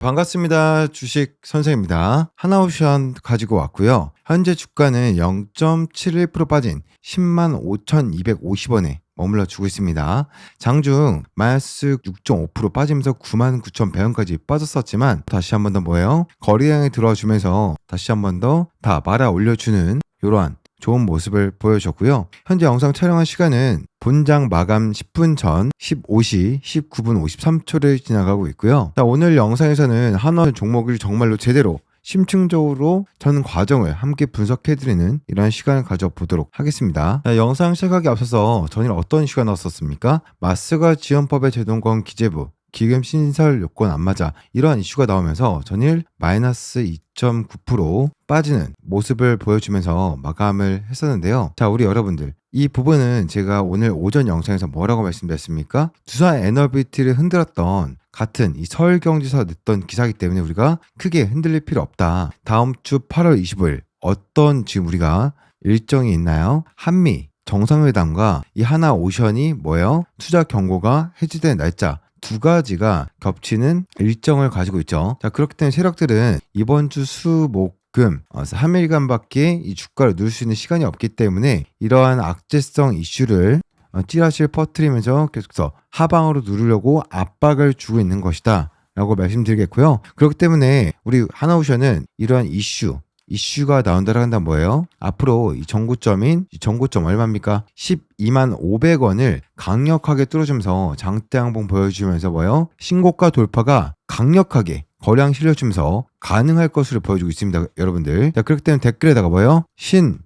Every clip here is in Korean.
반갑습니다. 주식 선생입니다. 하나오션 가지고 왔고요. 현재 주가는 0.71% 빠진 10만 5,250원에 머물러 주고 있습니다. 장중 마이너스 6.5% 빠지면서 9만 9,100원까지 빠졌었지만 다시 한 번 더 뭐예요? 거래량이 들어와주면서 다시 한 번 더 다 말아 올려주는 이러한 좋은 모습을 보여줬고요. 현재 영상 촬영한 시간은 본장 마감 10분 전 15시 19분 53초를 지나가고 있고요. 자, 오늘 영상에서는 한원 종목을 정말로 제대로 심층적으로 전 과정을 함께 분석해드리는 이런 시간을 가져보도록 하겠습니다. 자, 영상 시작하기 앞서서 전일 어떤 이슈가 나왔었습니까? 마스가 지원법의 제동권 기재부 기금 신설 요건 안 맞아 이러한 이슈가 나오면서 전일 마이너스 2.9% 빠지는 모습을 보여주면서 마감을 했었는데요. 자, 우리 여러분들 이 부분은 제가 오늘 오전 영상에서 뭐라고 말씀드렸습니까? 두산 에너비티를 흔들었던 같은 이 서울경제에서 냈던 기사이기 때문에 우리가 크게 흔들릴 필요 없다. 다음 주 8월 25일 어떤 지금 우리가 일정이 있나요? 한미 정상회담과 이 하나 오션이 뭐예요? 투자 경고가 해지된 날짜 두 가지가 겹치는 일정을 가지고 있죠. 자, 그렇기 때문에 세력들은 이번 주 수, 목, 금, 3일간밖에 이 주가를 누를 수 있는 시간이 없기 때문에 이러한 악재성 이슈를 어, 찌라시를 퍼뜨리면서 계속해서 하방으로 누르려고 압박을 주고 있는 것이다. 라고 말씀드리겠고요. 그렇기 때문에 우리 하나오션은 이러한 이슈, 이슈가 나온다라 한다면 뭐예요? 앞으로 이 정고점인 이 정고점 얼마입니까? 12만 500원을 강력하게 뚫어주면서 장대 항봉 보여주면서 뭐예요? 신고가 돌파가 강력하게 거량 실려주면서 가능할 것으로 보여주고 있습니다. 여러분들. 자, 그렇기 때문에 댓글에다가 뭐예요? 신,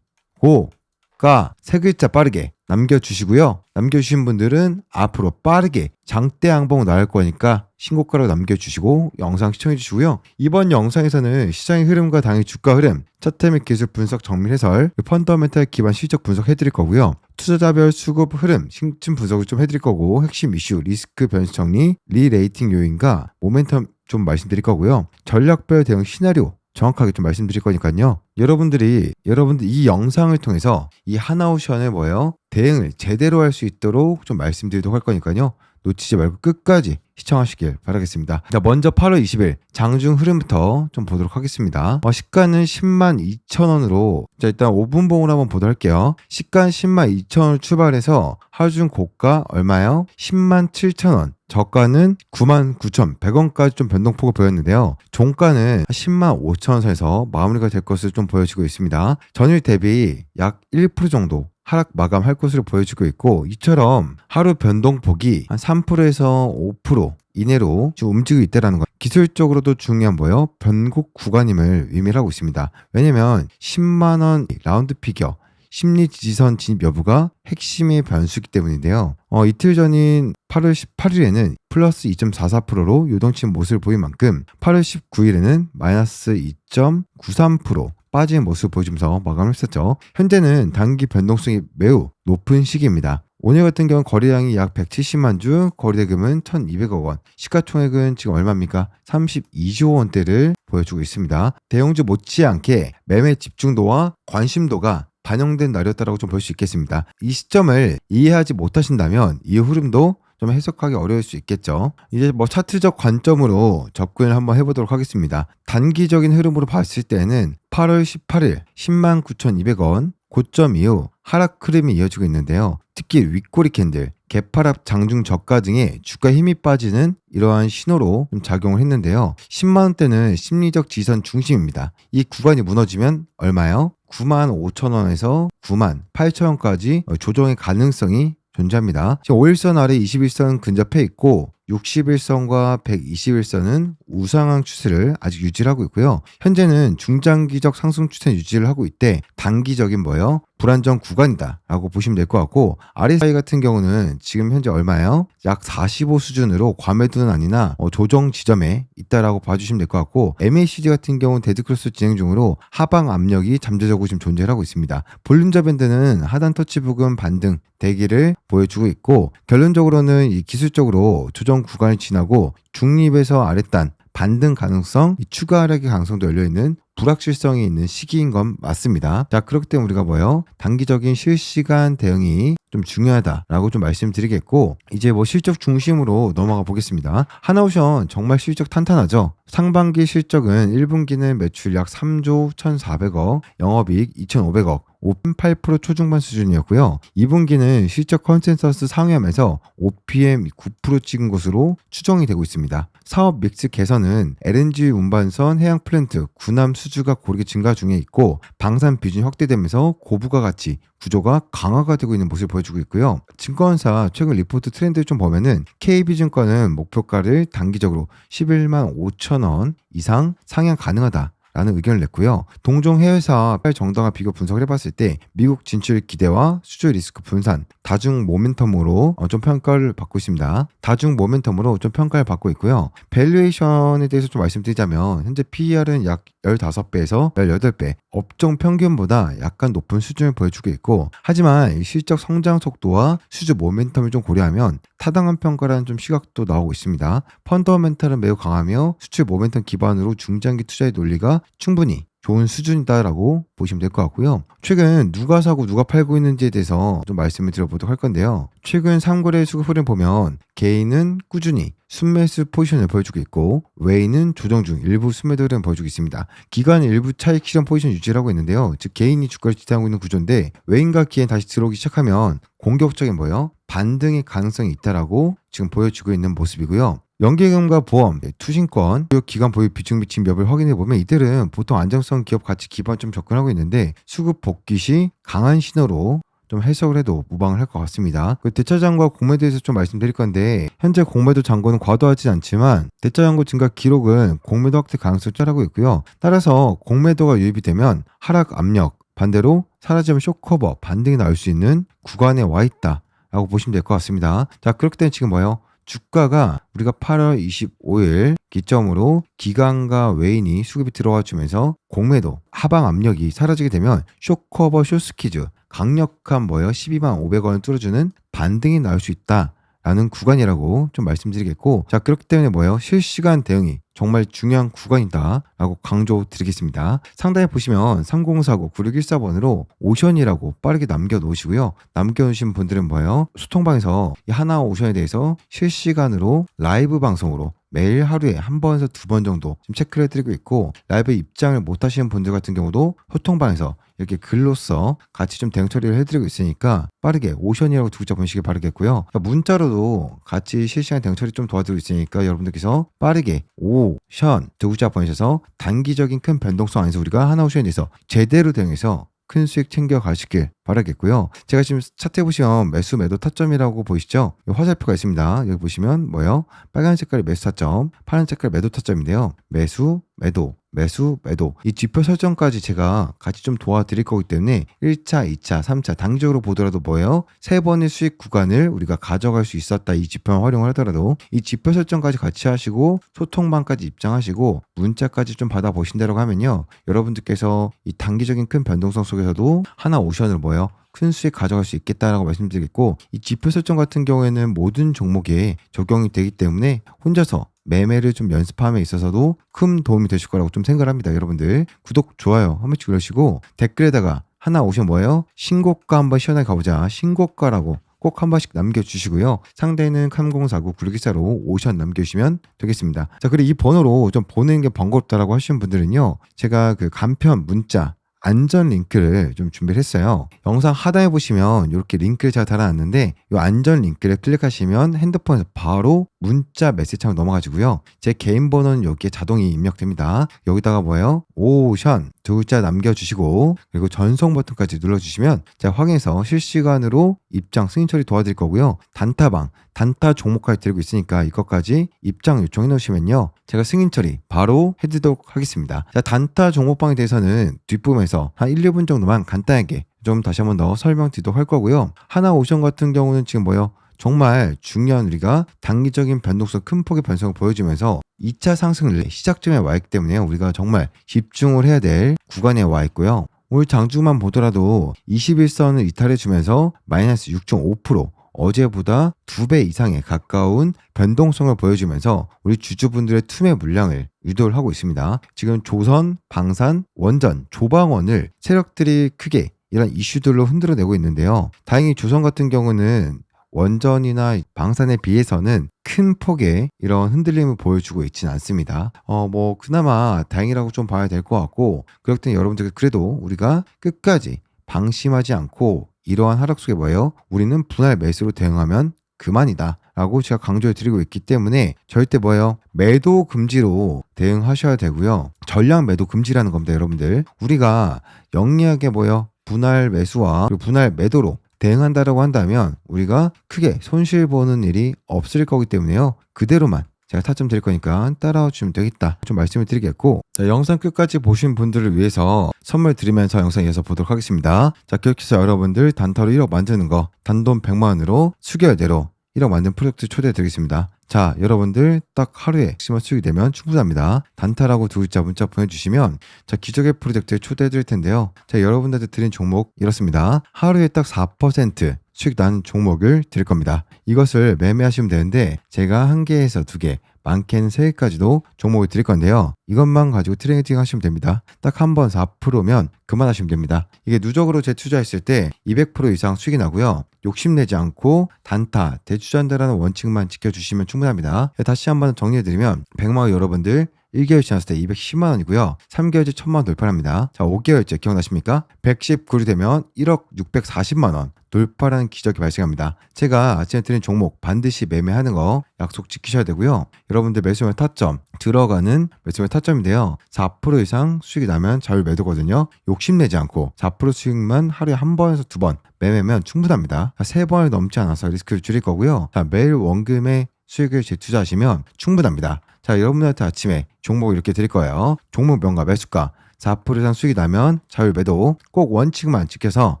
고, 가, 세 글자 빠르게 남겨주시고요. 남겨주신 분들은 앞으로 빠르게 장대 항봉 나올 거니까 신고가로 남겨주시고 영상 시청해주시고요. 이번 영상에서는 시장의 흐름과 당일 주가 흐름, 차트 및 기술 분석 정밀 해설, 펀더멘탈 기반 실적 분석 해드릴 거고요. 투자자별 수급 흐름, 심층 분석을 좀 해드릴 거고 핵심 이슈, 리스크 변수 정리, 리레이팅 요인과 모멘텀 좀 말씀드릴 거고요. 전략별 대응 시나리오 정확하게 좀 말씀드릴 거니까요. 여러분들이 여러분들 이 영상을 통해서 이 하나오션의 뭐예요? 대응을 제대로 할 수 있도록 좀 말씀드리도록 할 거니까요. 놓치지 말고 끝까지 시청하시길 바라겠습니다. 자, 먼저 8월 20일 장중 흐름부터 좀 보도록 하겠습니다. 어, 시가는 10만 2천 원으로 자 일단 5분 봉으로 한번 보도록 할게요. 시가 10만 2천 원을 출발해서 하중 고가 얼마요? 10만 7천 원. 저가는 9만 9천 100원까지 좀 변동폭을 보였는데요. 종가는 10만 5천 원 선에서 마무리가 될 것으로 좀 보여지고 있습니다. 전일 대비 약 1% 정도 하락 마감할 것으로 보여지고 있고 이처럼 하루 변동폭이 한 3%에서 5% 이내로 좀 움직이고 있다는 것. 기술적으로도 중요한 뭐요? 변곡 구간임을 의미를 하고 있습니다. 왜냐면 10만 원 라운드 피겨 심리 지지선 진입 여부가 핵심의 변수기 때문인데요. 어, 이틀 전인 8월 18일에는 플러스 2.44%로 요동친 모습을 보인 만큼 8월 19일에는 마이너스 2.93% 빠진 모습을 보여주면서 마감을 했었죠. 현재는 단기 변동성이 매우 높은 시기입니다. 오늘 같은 경우 거래량이 약 170만 주, 거래대금은 1,200억 원, 시가총액은 지금 얼마입니까? 32조 원대를 보여주고 있습니다. 대형주 못지않게 매매 집중도와 관심도가 반영된 날이었다라고 좀 볼 수 있겠습니다. 이 시점을 이해하지 못하신다면 이 흐름도 좀 해석하기 어려울 수 있겠죠. 이제 뭐 차트적 관점으로 접근을 한번 해보도록 하겠습니다. 단기적인 흐름으로 봤을 때는 8월 18일 10만 9,200원 고점 이후 하락 흐름이 이어지고 있는데요. 특히 윗꼬리 캔들, 개파랍 장중 저가 등의 주가 힘이 빠지는 이러한 신호로 좀 작용을 했는데요. 10만원대는 심리적 지선 중심입니다. 이 구간이 무너지면 얼마요? 9만 5천 원에서 9만 8천 원까지 조정의 가능성이 존재합니다. 지금 5일선 아래 21선 근접해 있고 61선과 121선은 우상향 추세를 아직 유지하고 있고요. 현재는 중장기적 상승 추세 유지를 하고 있대 단기적인 뭐요? 불안정 구간이다라고 보시면 될 것 같고 RSI 같은 경우는 지금 현재 얼마예요? 약 45 수준으로 과매도는 아니나 어, 조정 지점에 있다라고 봐주시면 될 것 같고 MACD 같은 경우는 데드크로스 진행 중으로 하방 압력이 잠재적으로 지금 존재하고 있습니다. 볼륨저 밴드는 하단 터치 부근 반등 대기를 보여주고 있고 결론적으로는 이 기술적으로 조정 구간을 지나고 중립에서 아랫단 반등 가능성, 추가 하락의 가능성도 열려 있는 불확실성이 있는 시기인 건 맞습니다. 자, 그렇기 때문에 우리가 뭐요? 단기적인 실시간 대응이 좀 중요하다라고 좀 말씀드리겠고 이제 뭐 실적 중심으로 넘어가 보겠습니다. 하나오션 정말 실적 탄탄하죠. 상반기 실적은 1분기는 매출 약 3조 1,400억, 영업이익 2,500억, 5.8% 초중반 수준이었고요. 2분기는 실적 컨센서스 상회하면서 OPM 9% 찍은 것으로 추정이 되고 있습니다. 사업 믹스 개선은 LNG 운반선 해양 플랜트 군함 수주 가 고르게 증가 중에 있고 방산 비중이 확대되면서 고부가 가치 구조가 강화가 되고 있는 모습을 보여주고 있고요. 증권사 최근 리포트 트렌드를 좀 보면은 KB증권은 목표가를 단기적으로 11만 5천 원 이상 상향 가능하다. 라는 의견을 냈고요. 동종 해외사 정당화 비교 분석을 해봤을 때 미국 진출 기대와 수출 리스크 분산, 다중 모멘텀으로 어, 좀 평가를 받고 있습니다. 다중 모멘텀으로 좀 평가를 받고 있고요. 밸류에이션에 대해서 좀 말씀드리자면 현재 PER은 약 15배에서 18배, 업종 평균보다 약간 높은 수준을 보여주고 있고 하지만 실적 성장 속도와 수주 모멘텀을 좀 고려하면 타당한 평가라는 좀 시각도 나오고 있습니다. 펀더멘탈은 매우 강하며 수출 모멘텀 기반으로 중장기 투자의 논리가 충분히 좋은 수준이다라고 보시면 될 것 같고요. 최근 누가 사고 누가 팔고 있는지에 대해서 좀 말씀을 드려보도록 할 건데요. 최근 3거래 수급 흐름 보면 개인은 꾸준히 순매수 포지션을 보여주고 있고 외인은 조정 중 일부 순매도 흐름 보여주고 있습니다. 기관은 일부 차익 실현 포지션 유지를 하고 있는데요. 즉 개인이 주가를 지탱하고 있는 구조인데 외인과 기엔 다시 들어오기 시작하면 공격적인 뭐요? 반등의 가능성이 있다라고 지금 보여주고 있는 모습이고요. 연계금과 보험, 네, 투신권, 기관 보유 비중 비침 몇을 확인해 보면 이들은 보통 안정성 기업 가치 기반 좀 접근하고 있는데 수급 복귀 시 강한 신호로 좀 해석을 해도 무방을 할 것 같습니다. 그 대차장과 공매도에서 좀 말씀드릴 건데 현재 공매도 잔고는 과도하지 않지만 대차장고 증가 기록은 공매도 확대 가능성이 짤하고 있고요. 따라서 공매도가 유입이 되면 하락 압력 반대로 사라지면 쇼커버 반등이 나올 수 있는 구간에 와 있다 라고 보시면 될 것 같습니다. 자 그렇기 때문에 지금 뭐예요? 주가가 우리가 8월 25일 기점으로 기관과 외인이 수급이 들어와 주면서 공매도 하방 압력이 사라지게 되면 쇼커버 쇼스키즈 강력한 뭐예요? 12만 500원을 뚫어주는 반등이 나올 수 있다. 라는 구간이라고 좀 말씀드리겠고 자 그렇기 때문에 뭐예요 실시간 대응이 정말 중요한 구간이다 라고 강조 드리겠습니다. 상단에 보시면 3049 9614번으로 오션이라고 빠르게 남겨놓으시고요. 남겨놓으신 분들은 뭐예요? 소통방에서 이 하나 오션에 대해서 실시간으로 라이브 방송으로 매일 하루에 한 번에서 두 번 정도 지금 체크를 해드리고 있고 라이브 입장을 못 하시는 분들 같은 경우도 소통방에서 이렇게 글로써 같이 좀 대응 처리를 해드리고 있으니까 빠르게 오션이라고 두 글자 보시길 바라겠고요. 그러니까 문자로도 같이 실시간 대응 처리 좀 도와드리고 있으니까 여러분들께서 빠르게 오션 두 글자 보내셔서 단기적인 큰 변동성 안에서 우리가 하나 오션에 대해서 제대로 대응해서 큰 수익 챙겨 가시길 바라겠고요. 제가 지금 차트에 보시면 매수 매도 타점이라고 보이시죠? 화살표가 있습니다. 여기 보시면 뭐예요? 빨간 색깔이 매수 타점, 파란 색깔 매도 타점인데요. 매수, 매도, 매수, 매도. 이 지표 설정까지 제가 같이 좀 도와드릴 거기 때문에 1차, 2차, 3차 단기적으로 보더라도 뭐예요? 세 번의 수익 구간을 우리가 가져갈 수 있었다. 이 지표만 활용을 하더라도 이 지표 설정까지 같이 하시고 소통방까지 입장하시고 문자까지 좀 받아보신다고 하면요. 여러분들께서 이 단기적인 큰 변동성 속에서도 하나 오션을 뭐예요? 큰 수익 가져갈 수 있겠다라고 말씀드리겠고 이 지표 설정 같은 경우에는 모든 종목에 적용이 되기 때문에 혼자서 매매를 좀 연습함에 있어서도 큰 도움이 되실 거라고 좀 생각을 합니다. 여러분들 구독, 좋아요 한 번씩 눌러주시고 댓글에다가 하나 오션 뭐예요? 신고가 한번 시원하게 가보자. 신고가라고 꼭 한 번씩 남겨주시고요. 상대는 3049 굴기사로 오션 남겨주시면 되겠습니다. 자, 그리고 이 번호로 좀 보내는 게 번거롭다라고 하시는 분들은요. 제가 그 간편 문자 안전 링크를 좀 준비를 했어요. 영상 하단에 보시면 이렇게 링크를 제가 달아놨는데 이 안전 링크를 클릭하시면 핸드폰에서 바로 문자 메시지창으로 넘어가지고요. 제 개인 번호는 여기에 자동이 입력됩니다. 여기다가 뭐예요? 오션 두 글자 남겨주시고 그리고 전송 버튼까지 눌러주시면 제가 확인해서 실시간으로 입장 승인 처리 도와드릴 거고요. 단타방 단타 종목까지 드리고 있으니까 이것까지 입장 요청해 놓으시면요. 제가 승인 처리 바로 해드리도록 하겠습니다. 자, 단타 종목방에 대해서는 뒷부분에서 한 1, 2분 정도만 간단하게 좀 다시 한번 더 설명드리도록 할 거고요. 하나 오션 같은 경우는 지금 뭐요? 정말 중요한 우리가 단기적인 변동성 큰 폭의 변성을 보여주면서 2차 상승을 시작점에 와 있기 때문에 우리가 정말 집중을 해야 될 구간에 와 있고요. 오늘 장주만 보더라도 21선을 이탈해 주면서 마이너스 6.5% 어제보다 두배 이상의 가까운 변동성을 보여주면서 우리 주주분들의 투매 물량을 유도를 하고 있습니다. 지금 조선, 방산, 원전, 조방원을 세력들이 크게 이런 이슈들로 흔들어내고 있는데요. 다행히 조선 같은 경우는 원전이나 방산에 비해서는 큰 폭의 이런 흔들림을 보여주고 있지는 않습니다. 어, 뭐, 그나마 다행이라고 좀 봐야 될 것 같고, 그렇기 때문에 여러분들 그래도 우리가 끝까지 방심하지 않고 이러한 하락 속에 뭐예요? 우리는 분할 매수로 대응하면 그만이다. 라고 제가 강조해 드리고 있기 때문에 절대 뭐예요? 매도 금지로 대응하셔야 되고요. 전량 매도 금지라는 겁니다, 여러분들. 우리가 영리하게 뭐예요? 분할 매수와 그리고 분할 매도로 대응한다라고 한다면 우리가 크게 손실 보는 일이 없을 거기 때문에요. 그대로만 제가 타점 드릴 거니까 따라와 주시면 되겠다. 좀 말씀을 드리겠고, 자, 영상 끝까지 보신 분들을 위해서 선물 드리면서 영상 이어서 보도록 하겠습니다. 자, 기억해서 여러분들 단타로 1억 만드는 거 단돈 100만원으로 수개월대로 1억 만든 프로젝트 초대해 드리겠습니다. 자, 여러분들 딱 하루에 심화 수익이 되면 충분합니다. 단타라고 두 글자 문자 보내주시면 자, 기적의 프로젝트에 초대해 드릴 텐데요. 자, 여러분들한테 드린 종목 이렇습니다. 하루에 딱 4% 수익 나는 종목을 드릴 겁니다. 이것을 매매하시면 되는데 제가 한 개에서 두 개, 많게는 세 개까지도 종목을 드릴 건데요. 이것만 가지고 트레이딩 하시면 됩니다. 딱 한 번 4%면 그만하시면 됩니다. 이게 누적으로 재투자했을 때 200% 이상 수익이 나고요. 욕심내지 않고 단타, 대투자한다라는 원칙만 지켜주시면 충분합니다. 다시 한 번 정리해드리면 100만 원 여러분들 1개월 지났을 때 210만 원이고요. 3개월째 1000만 원 돌파합니다. 자, 5개월째 기억나십니까? 119이 되면 1억 640만 원 돌파라는 기적이 발생합니다. 제가 아침에 드린 종목 반드시 매매하는 거 약속 지키셔야 되고요. 여러분들 매수면 타점 들어가는 매수면 타점인데요. 4% 이상 수익이 나면 자율 매도거든요. 욕심내지 않고 4% 수익만 하루에 한 번에서 두 번 매매면 충분합니다. 세 번을 넘지 않아서 리스크를 줄일 거고요. 자, 매일 원금의 수익을 재투자하시면 충분합니다. 자, 여러분들한테 아침에 종목 이렇게 드릴 거예요. 종목 명가 매수가 4% 이상 수익이 나면 자율 매도 꼭 원칙만 지켜서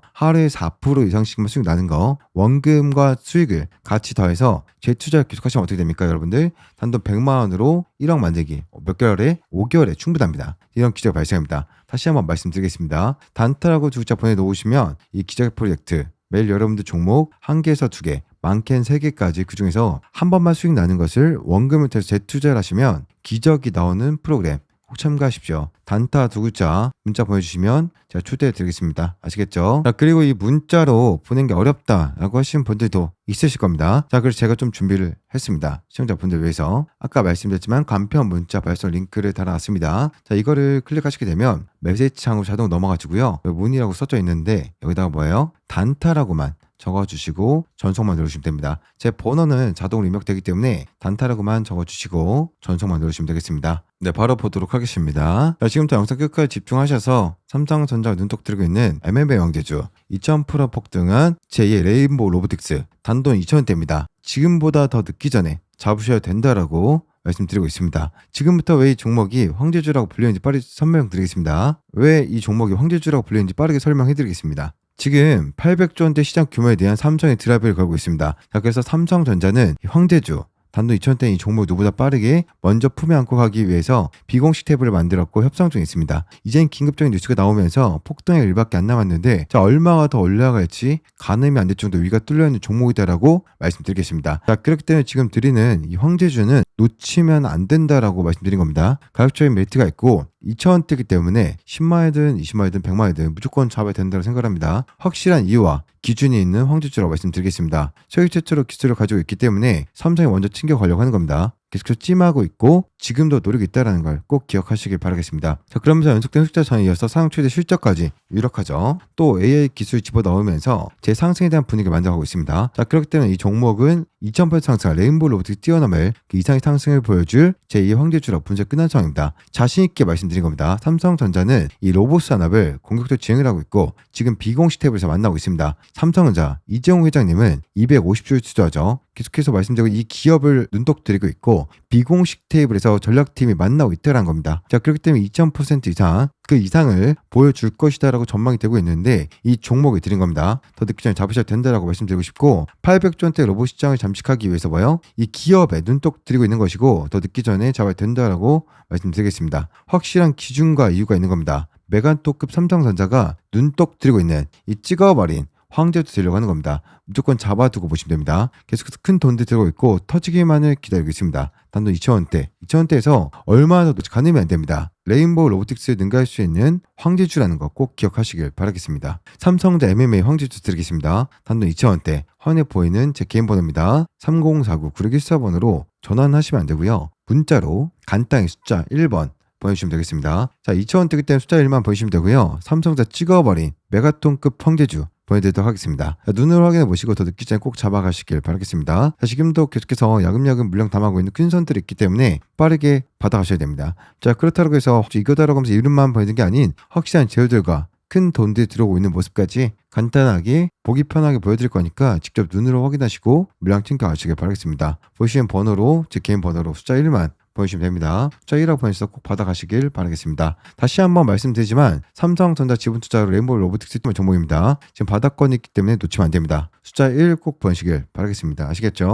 하루에 4% 이상씩만 수익 나는 거 원금과 수익을 같이 더해서 재투자 계속하시면 어떻게 됩니까 여러분들? 단돈 100만 원으로 1억 만들기 몇 개월에? 5개월에 충분합니다. 이런 기적이 발생합니다. 다시 한번 말씀드리겠습니다. 단타라고 두 글자 보내놓으시면 이 기적의 프로젝트 매일 여러분들 종목 한 개에서 두 개, 많게는 세 개까지 그 중에서 한 번만 수익 나는 것을 원금을 통해서 재투자를 하시면 기적이 나오는 프로그램 꼭 참가하십시오. 단타 두 글자 문자 보내주시면 제가 초대해 드리겠습니다. 아시겠죠? 자, 그리고 이 문자로 보낸 게 어렵다라고 하시는 분들도 있으실 겁니다. 자, 그래서 제가 좀 준비를 했습니다. 시청자분들 위해서. 아까 말씀드렸지만 간편 문자 발송 링크를 달아놨습니다. 자, 이거를 클릭하시게 되면 메시지 창으로 자동 넘어가지고요. 문이라고 써져 있는데 여기다가 뭐예요? 단타라고만 적어주시고 전송만 누르시면 됩니다. 제 번호는 자동으로 입력되기 때문에 단타라고만 적어주시고 전송만 누르시면 되겠습니다. 네, 바로 보도록 하겠습니다. 자, 지금 부터 영상 끝까지 집중하셔서 삼성전자 눈독 들고 있는 MMA 왕제주 2,000% 폭등한 제2의 레인보우 로보틱스 단돈 2,000원대입니다. 지금보다 더 늦기 전에 잡으셔야 된다라고 말씀드리고 있습니다. 지금부터 왜 이 종목이 황제주라고 불리는지 빠르게 설명드리겠습니다. 왜 이 종목이 황제주라고 불리는지 빠르게 설명해드리겠습니다. 지금 800조 원대 시장 규모에 대한 삼성의 드라이브를 걸고 있습니다. 자, 그래서 삼성전자는 황제주, 단돈 2,000대 이 종목 누구보다 빠르게 먼저 품에 안고 가기 위해서 비공식 탭을 만들었고 협상 중에 있습니다. 이젠 긴급적인 뉴스가 나오면서 폭등의 일밖에 안 남았는데 자 얼마가 더 올라갈지 가늠이 안 될 정도 위가 뚫려 있는 종목이다라고 말씀드리겠습니다. 자 그렇기 때문에 지금 드리는 이 황제주는 놓치면 안 된다라고 말씀드린 겁니다. 가격적인 메리트가 있고 2,000원대이기 때문에 10만원이든 20만원이든 100만원이든 무조건 잡아야 된다고 생각합니다. 확실한 이유와 기준이 있는 황제주라고 말씀드리겠습니다. 세계 최초로 기술을 가지고 있기 때문에 삼성이 먼저 챙겨 가려고 하는 겁니다. 계속해서 찜하고 있고 지금도 노력이 있다는 걸 꼭 기억하시길 바라겠습니다. 자 그러면서 연속된 흑자 전에 이어서 상황 최대 실적까지 유력하죠. 또 AI 기술 집어넣으면서 제 상승에 대한 분위기를 만들어가고 있습니다. 자 그렇기 때문에 이 종목은 2000% 상승 레인보우 로봇이 뛰어넘을 그 이상의 상승을 보여줄 제2의 황제주라고 분석 끝난 상황입니다. 자신 있게 말씀드린 겁니다. 삼성전자는 이 로봇 산업을 공격적으로 진행을 하고 있고 지금 비공식 탭에서 만나고 있습니다. 삼성전자 이재용 회장님은 250주를 투자하죠. 계속해서 말씀드리고 이 기업을 눈독 들이고 있고 비공식 테이블에서 전략팀이 만나고 있다는 겁니다. 자 그렇기 때문에 2,000% 이상 그 이상을 보여줄 것이다라고 전망이 되고 있는데 이 종목을 드린 겁니다. 더 늦기 전에 잡으셔도 된다라고 말씀드리고 싶고 800조원대 로봇 시장을 잠식하기 위해서 뭐요? 이 기업에 눈독 들이고 있는 것이고 더 늦기 전에 잡아야 된다라고 말씀드리겠습니다. 확실한 기준과 이유가 있는 겁니다. 메간토급 삼성전자가 눈독 들이고 있는 이 찍어버린 황제도 되려고 하는 겁니다. 무조건 잡아두고 보시면 됩니다. 계속해서 큰 돈들 들어오고 있고 터지기만을 기다리고 있습니다. 단돈 2천원대, 2천원대에서 얼마나 더 가늠이 안 됩니다. 레인보우 로보틱스에 능가할 수 있는 황제주라는 거 꼭 기억하시길 바라겠습니다. 삼성자 MMA 황제주 드리겠습니다. 단돈 2천원대, 화면에 보이는 제 개인 번호입니다. 3049-9614번으로 전화하시면 안 되고요. 문자로 간단히 숫자 1번 보내주시면 되겠습니다. 자, 2,000원대기 때문에 숫자 1만 보내주시면 되고요. 삼성자 찍어버린 메가톤급 황제주 보내드리도록 하겠습니다. 자, 눈으로 확인해 보시고 더 늦기 전에 꼭 잡아가시길 바라겠습니다. 자, 지금도 계속해서 야금야금 물량 담아고 있는 큰 선들이 있기 때문에 빠르게 받아가셔야 됩니다. 자, 그렇다고 해서 이거 다라고 하면서 이름만 보내는 게 아닌 확실한 제휴들과 큰 돈들이 들어오고 있는 모습까지 간단하게 보기 편하게 보여드릴 거니까 직접 눈으로 확인하시고 물량 챙겨가시길 바라겠습니다. 보시는 번호로 제 개인 번호로 숫자 1만 보내주시면 됩니다. 숫자 1하고 보내주셔서 꼭 받아가시길 바라겠습니다. 다시 한번 말씀드리지만 삼성전자 지분 투자로 레인보우 로보틱스 정보입니다. 지금 바닥권이 있기 때문에 놓치면 안 됩니다. 숫자 1 꼭 보내시길 바라겠습니다. 아시겠죠?